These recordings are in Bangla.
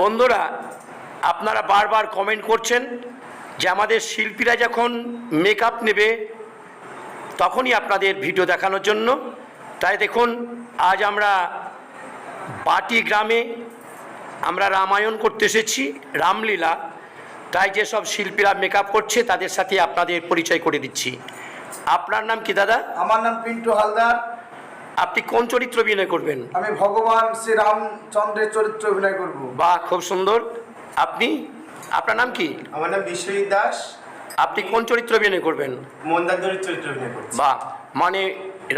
বন্ধুরা, আপনারা বারবার কমেন্ট করছেন যে আমাদের শিল্পীরা যখন মেকআপ নেবে, তখনই আপনাদের ভিডিও দেখানোর জন্য। তাই দেখুন, আজ আমরা বাটি গ্রামে আমরা রামায়ণ করতে এসেছি, রামলীলা। তাই যেসব শিল্পীরা মেকআপ করছে, তাদের সাথে আপনাদের পরিচয় করে দিচ্ছি। আপনার নাম কি দাদা? আমার নাম পিন্টু হালদার। আপনি কোন চরিত্র অভিনয় করবেন? আমি ভগবান শ্রী রামচন্দ্রের চরিত্র অভিনয় করব। বাহ খুব সুন্দর। আপনি? আপনার নাম কি? আমার নাম বিশ্বজিৎ দাস। আপনি কোন চরিত্র অভিনয় করবেন? মন্দারদরির চরিত্র অভিনয় করছি। বাহ মানে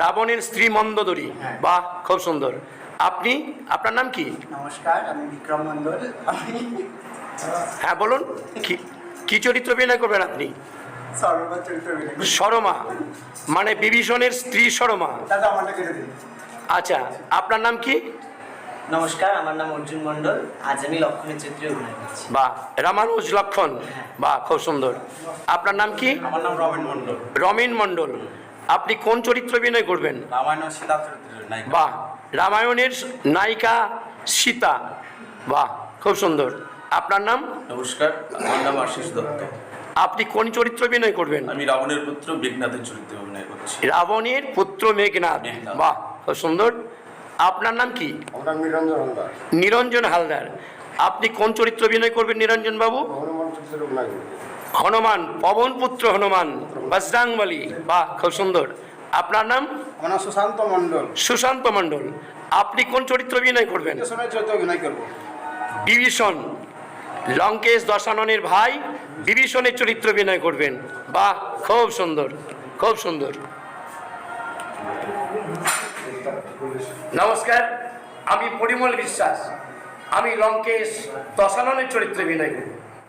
রাবণের স্ত্রী মন্দোদরী হ্যাঁ। বাহ খুব সুন্দর। আপনি? আপনার নাম কি? নমস্কার আমি বিক্রম মন্ডল হ্যাঁ বলুন। কি কি চরিত্র অভিনয় করবেন আপনি? সরমা মানে বিভীষণের স্ত্রী সরমা। দাদা আমাকে কেটে দিন। আচ্ছা আপনার নাম কি? নমস্কার আমার নাম অর্জুন মণ্ডল। আজ আমি লক্ষণের চরিত্রে অভিনয় করছি। বা রামানুজ লক্ষণ। বা খুব সুন্দর। আপনার নাম কি? আমার নাম রবিন মন্ডল রমিন মণ্ডল। আপনি কোন চরিত্র অভিনয় করবেন? রামায়ণ সীতা বাহ রামায়ণের নায়িকা সীতা। বাহ খুব সুন্দর। আপনার নাম? নমস্কার আমার নাম আশিস দত্ত। আপনি কোন চরিত্র অভিনয় করবেন? আমি রাবণের পুত্র মেঘনাথের চরিত্রে অভিনয় করছি। রাবণের পুত্র মেঘনাথ। বাহ খুব সুন্দর। আপনার নাম কি? নিরঞ্জন হালদার। নিরঞ্জন হালদার। আপনি কোন চরিত্র অভিনয় করবেন নিরঞ্জন বাবু? হনুমান পবন পুত্র হনুমান বজরাংবলী বাহ খুব সুন্দর। আপনার নাম? আমার সুশান্ত মন্ডল সুশান্ত মণ্ডল। আপনি কোন চরিত্র অভিনয় করবেন? অভিনয় করব। বিভীষণ লঙ্কেশ দশাননের ভাই বিভীষণের চরিত্র অভিনয় করবেন। বাহ, খুব সুন্দর খুব সুন্দর। নমস্কার, আমি পরিমল বিশ্বাস। আমি লঙ্কেশ দশাননের চরিত্র বিনয় করব।